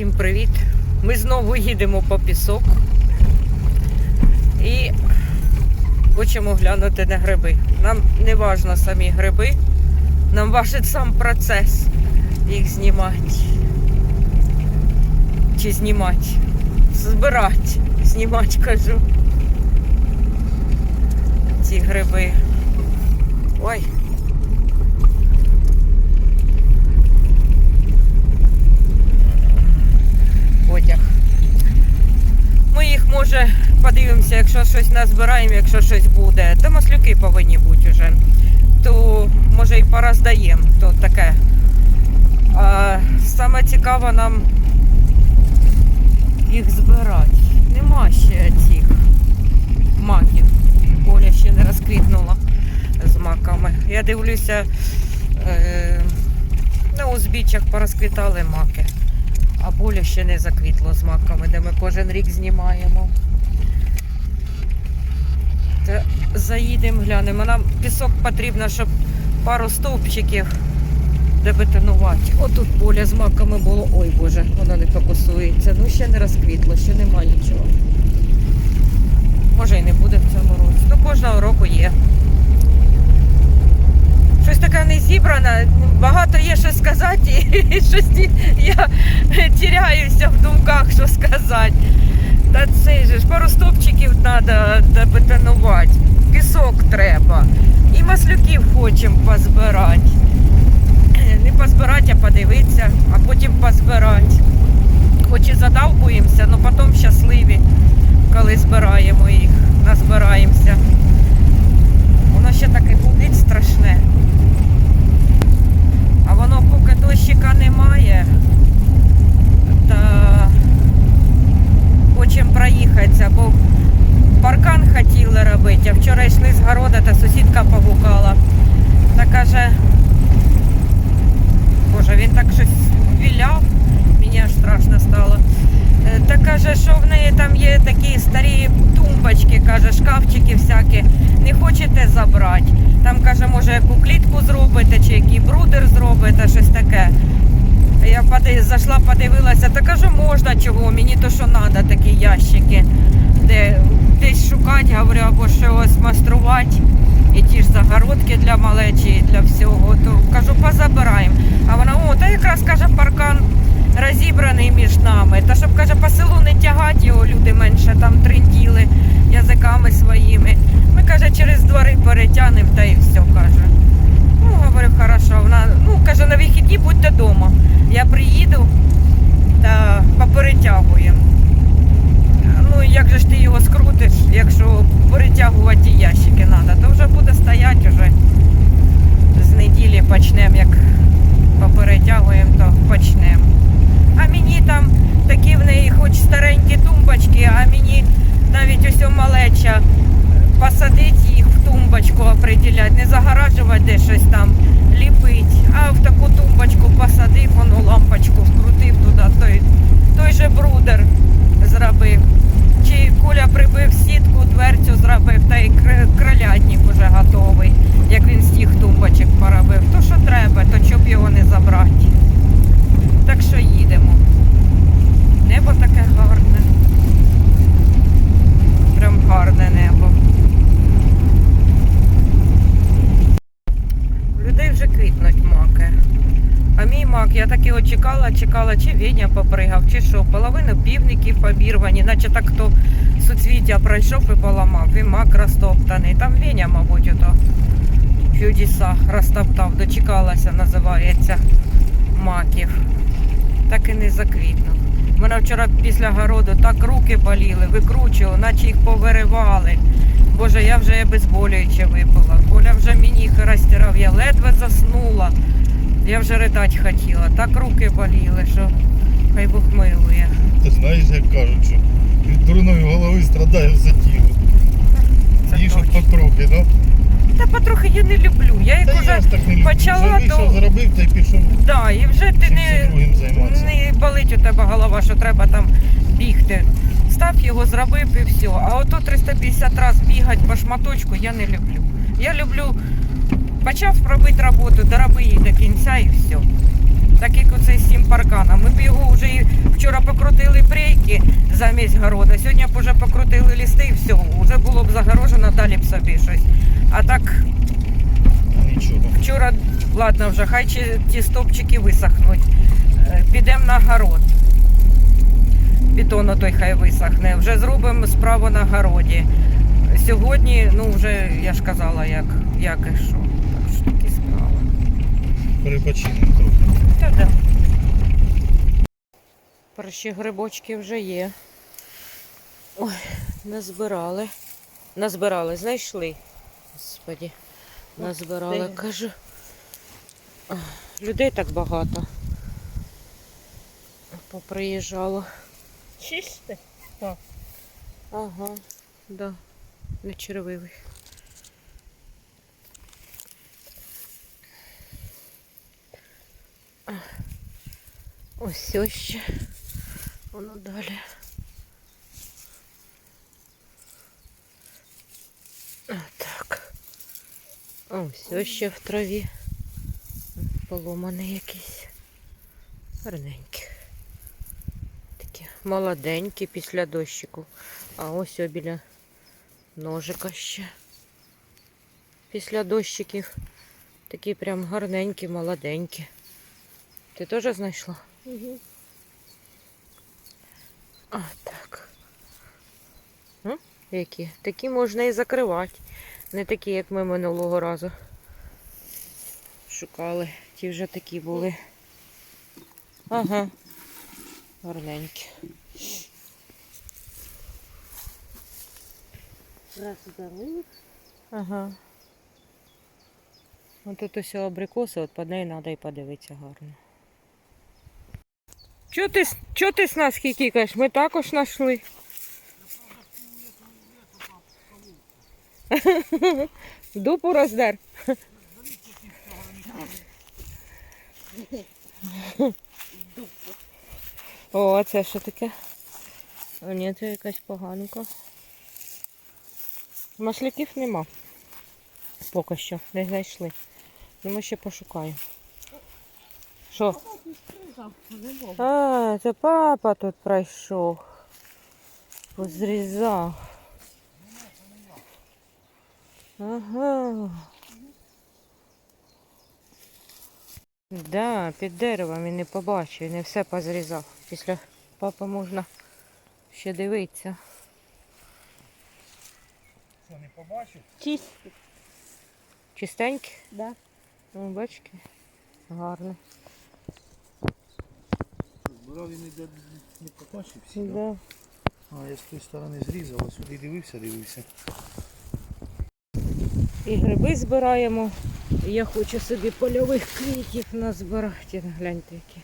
Всім привіт! Ми знову їдемо по пісок і хочемо глянути на гриби. Нам не важно самі гриби, нам важить сам процес їх знімати. Чи знімати? Збирати, знімати кажу. Ці гриби. Ой. Потяг. Ми їх може подивимося, якщо щось назбираємо, якщо щось буде. Та маслюки повинні бути вже. То може і пороздаємо. То таке. А саме цікаво нам їх збирати. Нема ще цих маків. Оля ще не розквітнула з маками. Я дивлюся, е, на узбіччях порозквітали маки. А поле ще не заквітло з маками, де ми кожен рік знімаємо. Та заїдемо, глянемо. Нам пісок потрібно, щоб пару стовпчиків дебетонувати. Отут поле з маками було. Ой Боже, воно не фокусується. Ну ще не розквітло, ще нема нічого. Може і не буде в цьому році. Ну кожного року є. Щось зібране, багато є що сказати, і щось я тіряюся в думках, що сказати. Та же ж пару стопчиків треба бетонувати, пісок треба. І маслюків хочемо позбирати. Не позбирати, а подивитися, а потім позбирати. Хоч і задавкуємося, але потім щасливі, коли збираємо їх, назбираємося. Воно ще таке гудить страшне. Воно поки дощика немає, та хочемо проїхатися, бо паркан хотіли робити, а вчора йшли з города, та сусідка погукала. Та каже, боже, він так щось віляв, мені аж страшно стало. Е, Та каже, що в неї там є такі старі тумбочки, каже, шкафчики всякі. Не хочете забрати? Там каже, може, яку клітку зробите, чи який брудер зробите, щось таке. Я зайшла, подивилася, та кажу, можна чого, мені то що треба, такі ящики, де десь шукати, говорю, або щось майструвати. І ті ж загородки для малечі, і для всього. То кажу, позабираємо. А вона, о, та якраз каже, паркан розібраний між нами. Та щоб каже, по селу не тягати його, люди менше там тринділи язиками своїми. Ми каже, через двори перетягнемо та і все каже. Ну, говорю, хорошо. Вона, ну, каже, на вихідні будьте вдома. Я приїду та поперетягуємо. Ну, як же ж ти його скрутиш, якщо перетягувати ті ящики треба, то вже буде стояти вже з неділі почнемо, як поперетягуємо, то почнемо. А мені там такі в неї хоч старенькі тумбочки, а мені навіть ось малеча посадити їх в тумбочку определять, не загоражувати де щось там ліпить, а в таку тумбочку посадив, воно лампочку вкрутив туди, той, той же брудер зробив. Чи Коля прибив сітку, дверцю зробив, та й кр- кролятник уже готовий, як він з тих тумбочок поробив. То що треба, то щоб його не забрати. Так що їдемо. Небо таке гарне. Прям гарне небо. Людей вже квітнуть маки. А мій мак, я так його чекала, чекала, чи Веня попригав, чи що. Половину півників побірвані, наче так хто суцвіття пройшов і поламав. І мак розтоптаний. Там Веня, мабуть, ото чудеса розтоптав, дочекалася, називається маків. Так і не заквітнув. Мене вчора після городу так руки боліли, викручували, наче їх повиривали. Боже, я вже безболююче випала. Коля вже мені розтирав, я ледве заснула. Я вже ридати хотіла. Так руки боліли, що хай Бог милує. Ти знаєш, як кажуть, що від дурної голови страдає все тіло. Це Їж от точно. потрохи, ну. Та потрохи я не люблю. Я їх Та уже я ж так не люблю. Почала, Вже вийшов, то- зробив та й пішов да, і вже ти не, не болить у тебе голова, що треба там бігти. Став його, зробив і все. А ото 350 разів бігати по шматочку я не люблю. Я люблю, почав робити роботу, дороби її до кінця і все. Так як оцей з цим парканом. Ми б його вже вчора покрутили прейки замість города, сьогодні б вже покрутили лісти і все. Вже було б загорожено, далі б собі щось. А так Нічого. вчора, ладно, вже хай ті стопчики висохнуть. Е, Підемо на город. Бетон той хай висохне. Вже зробимо справу на городі. Сьогодні, ну вже я ж казала, як, як і що. Так що такі справи. Перепочинемо трохи. Та да. Перші грибочки вже є. Ой, назбирали. Назбирали, знайшли. Господі. Назбирали, де? кажу. Людей так багато. Поприїжджало. Чисте? Ага, да. Не червивий. Ось ось ще. Воно далі. А, так. Ось ось ще в траві. Поломаний якийсь. Гарненький. Такі молоденькі після дощику. А ось о біля ножика ще. Після дощиків. Такі прям гарненькі, молоденькі. Ти теж знайшла? Угу. А, так. М? Які? Такі можна і закривати. Не такі, як ми минулого разу шукали. Ті вже такі були. Ага. Гарненькі. Раз здоровий. Ага. Ось тут ось абрикоси, от під нею треба і подивитися гарно. Чого ти, чого ти з нас хікікаєш? Ми також знайшли. Дупу роздер. О, а це що таке? О, ні, це якась поганка. Масляків нема. Поки що не знайшли. Ну ми ще пошукаємо. Що? А, це папа тут пройшов. Позрізав. Ага. Да, під деревом і не побачив, не все позрізав. Після папи можна ще дивитися. Що, не побачив? Чисте. Чистенькі? Да. Ну, бачки. Гарно. Збирав він ніде не побачив всі. да? Да. А я з тої сторони зрізав, а сюди дивився, дивився. І гриби збираємо. І я хочу собі польових квітів назбирати. Гляньте, які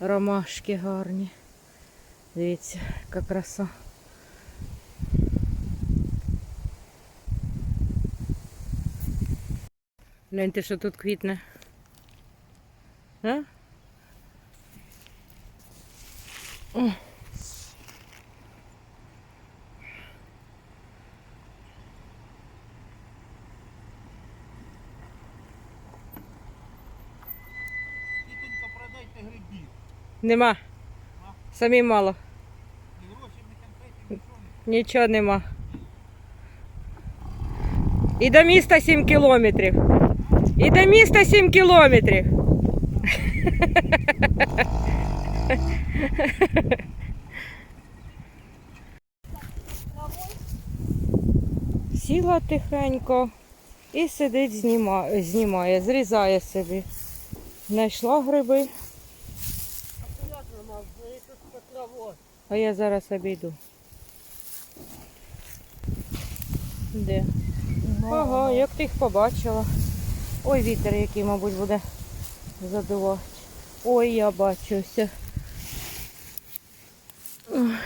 ромашки гарні. Дивіться, яка краса. Гляньте, що тут квітне. А? О. Нема. Самі мало. Нічого нема. І до міста 7 кілометрів. І до міста 7 кілометрів. Сіла тихенько і сидить, зніма, знімає, зрізає собі. Знайшла гриби, Акуратно, мав, бо я тут по траву. А я зараз обійду. Де? Ага, як ти їх побачила. Ой, вітер, який, мабуть, буде задувати. Ой, я бачуся. Ой,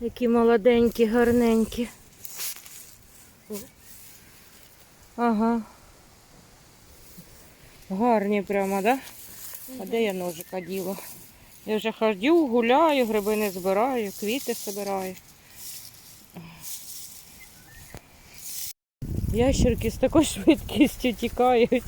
Які молоденькі, гарненькі. Ага. Гарні прямо, да? А де я ножика діла? Я вже ходю, гуляю, гриби не збираю, квіти збираю. Ящерки з такою швидкістю тікають.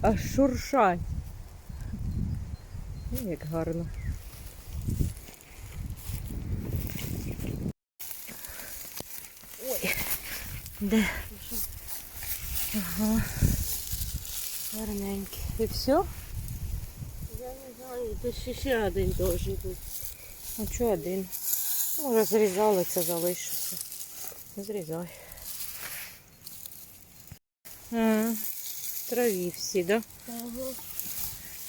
Аж шуршать. Ну, Як гарно. Ой, де? Ага. Гарненький. І все? Я то ще ще один должен бути. А чого один? Може зрізали, це залишиться. Зрізай. А, траві всі, да? Ага.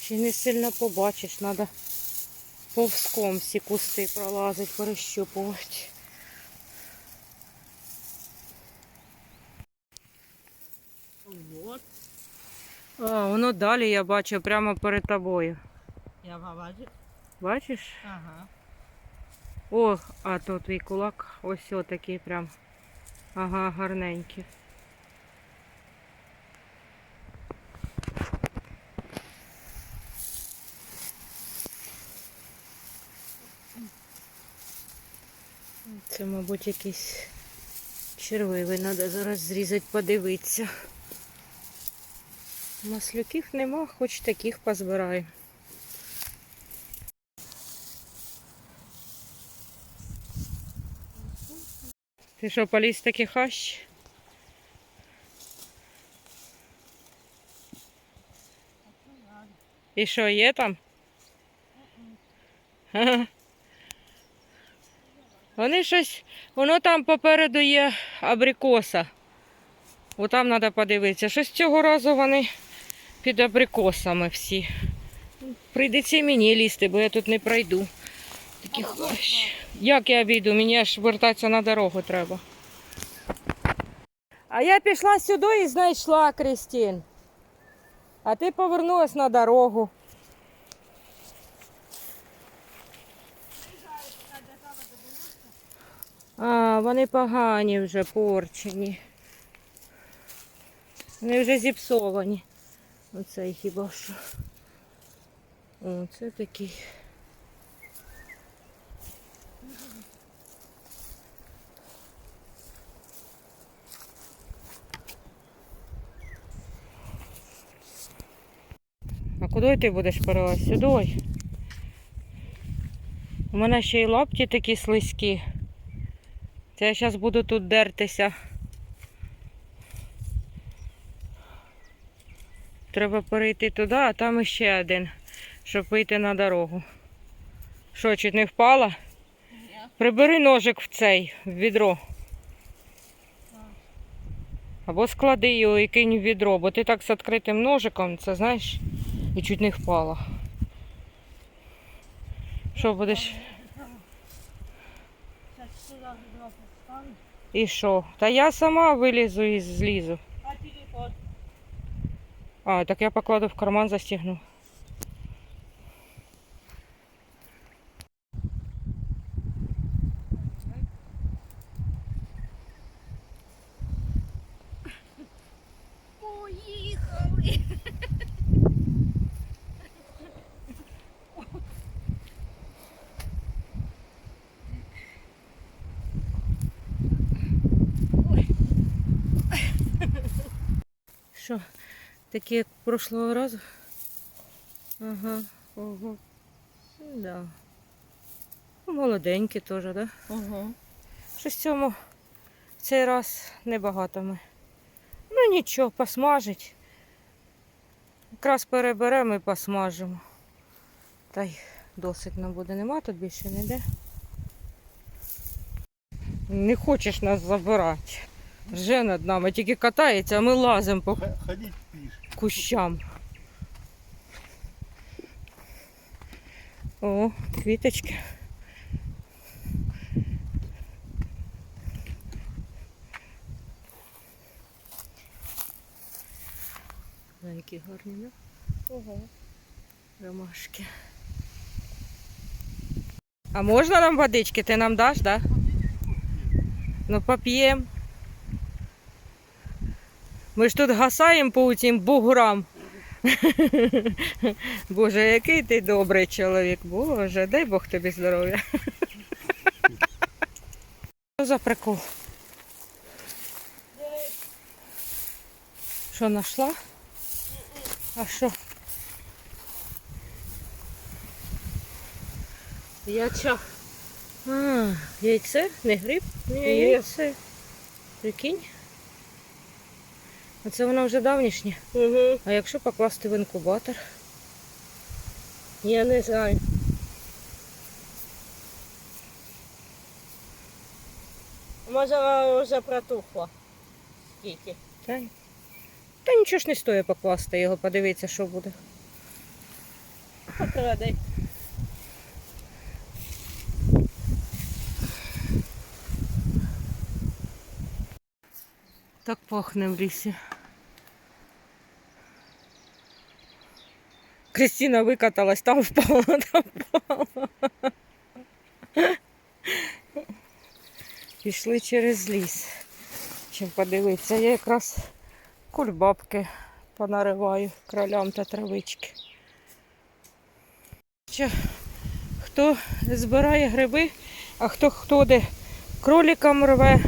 Чи не сильно побачиш, треба повзком всі кусти пролазить, перещупувати. Вот. А, воно далі я бачу прямо перед тобою. Я бачу. Бачиш? Ага. О, а то твій кулак ось отакий прям. Ага, гарненький. Це, мабуть, якийсь червивий, треба зараз зрізати, подивитися. Маслюків нема, хоч таких позбираю. Ти що, поліз таки хащ? І що, є там? Вони щось, воно там попереду є абрикоса. Отам треба подивитися. Щось цього разу вони під абрикосами всі. Прийдеться мені лізти, бо я тут не пройду. Такі хащ. Як я обійду? Мені аж вертатися на дорогу треба. А я пішла сюди і знайшла Крістін. А ти повернулась на дорогу. А, вони погані вже порчені. Вони вже зіпсовані. Оцей хіба що. О, це такий. А куди ти будеш перелазити? Сюди. У мене ще й лапті такі слизькі. Це я зараз буду тут дертися. Треба перейти туди, а там іще один, щоб вийти на дорогу. Що, чуть не впала? Прибери ножик в цей, в відро. Або склади його і кинь в відро, бо ти так з відкритим ножиком, це знаєш, і чуть не впала. Що будеш? І що? Та я сама вилізу і злізу. А, так я покладу в карман, застігну. Поїхали. Що, такі як прошлого разу? Ага, ого. Да. Ну, Молоденькі теж, так? Да? Ага. Щось в цьому в цей раз небагато ми. Ну нічого, посмажить. Якраз переберемо і посмажимо. Та й досить нам буде. Нема тут більше ніде. Не хочеш нас забирати. Вже над нами тільки катається, а ми лазимо по Ходіть. Кущам. О, квіточки. Ой, які гарні, да? Ага. Ромашки. А можна нам водички? Ти нам даш, да? Ну поп'ємо. Ми ж тут гасаємо по цим буграм. Боже, який ти добрий чоловік. Боже, дай Бог тобі здоров'я. Що за прикол? Що знайшла? А що? Яча. А, яйце? Не гриб? Ні. яйце. Прикинь. Оце воно вже давнішнє. Угу. А якщо покласти в інкубатор? Я не знаю. Може вона вже протухла. Скільки? Та, та нічого ж не стоїть покласти його, подивитися, що буде. Покрадай. Так пахне в лісі. Кристина викаталась, там впала, там впала. Пішли через ліс. Чим подивитися, я якраз кульбабки понариваю кролям та травички. Хто збирає гриби, а хто хто де кроликам рве,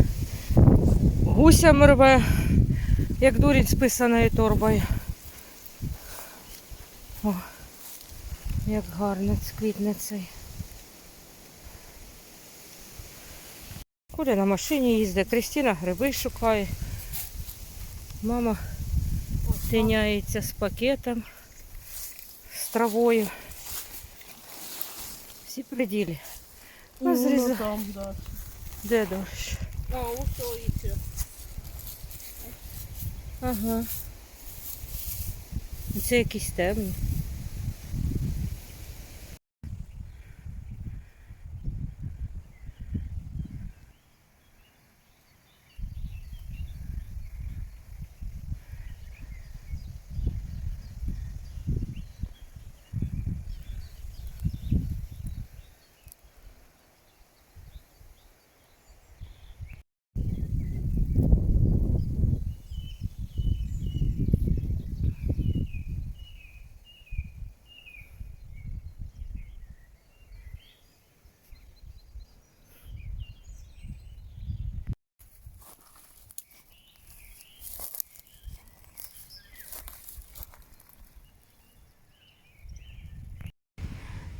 гусям рве, як дурить з писаною торбою. О, як гарно цвітне цей. Коля на машині їздить, Кристина гриби шукає. Мама тиняється з пакетом, з травою. Всі приділі. Ну, зріза- там, да. Де дощ? А, усоїться. Ага. Це якісь темні.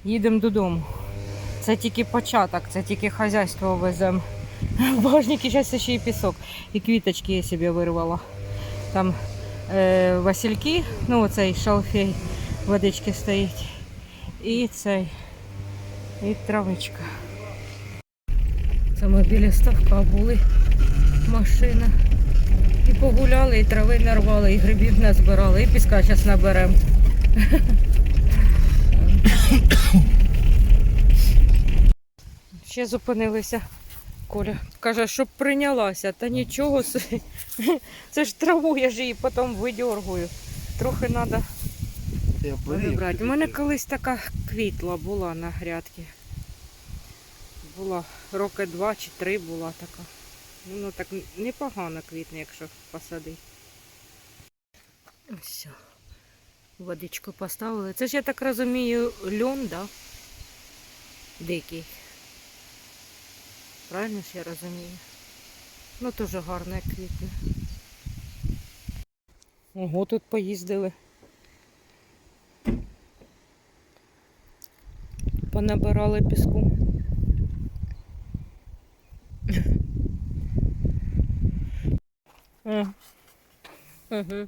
Їдемо додому. Це тільки початок, це тільки хазяйство веземо. В багажнику зараз ще й пісок. І квіточки я собі вирвала. Там е, васильки, ну оцей шалфей водички стоїть. І цей. І травичка. Це ми біля ставка були. Машина. І погуляли, і трави нарвали, і грибів назбирали, і піска зараз наберемо. Ще зупинилися. Коля каже, щоб прийнялася, та нічого. Це ж траву, я ж її потім видергую. Трохи треба вибрати. У мене колись така квітла була на грядці. Була роки два чи три була така. Ну так непогано квітне, якщо посадити. Ось. все. Водичку поставили. Це ж я так розумію, льон, да? Дикий. Правильно ж я розумію? Ну гарно як квітне. Ого, тут поїздили. Понабирали піску. Угу.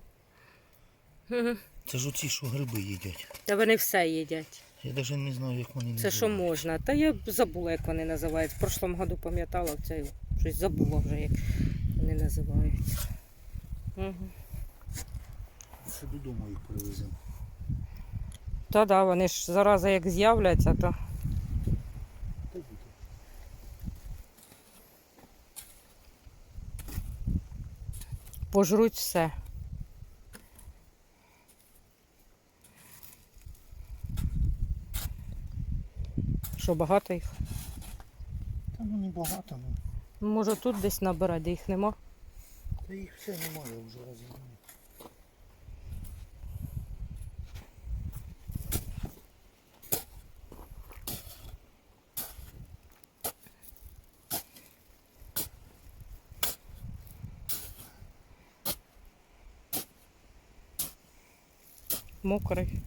Це ж оці, що гриби їдять. Та вони все їдять. Я навіть не знаю, як вони Це що можна. Та я забула, як вони називаються. В прошлому году пам'ятала, це щось забула вже, як вони називаються. Угу. Це додому їх привеземо. Та да, вони ж зараза як з'являться, то пожруть все. Що багато їх? Та ну не багато, ну. Може тут десь набирати, де їх нема. Та їх все немає вже разом. Мокрий.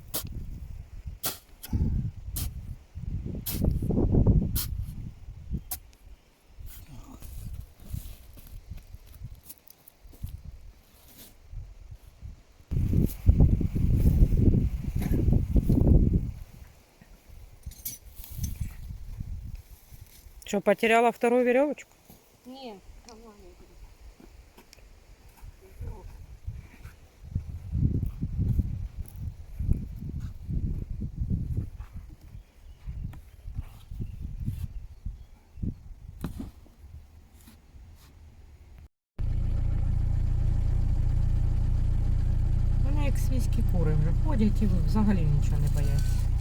Що, потеряла вторую веревочку? Нормально. Вони як свійські кури вже ходять і взагалі нічого не бояться.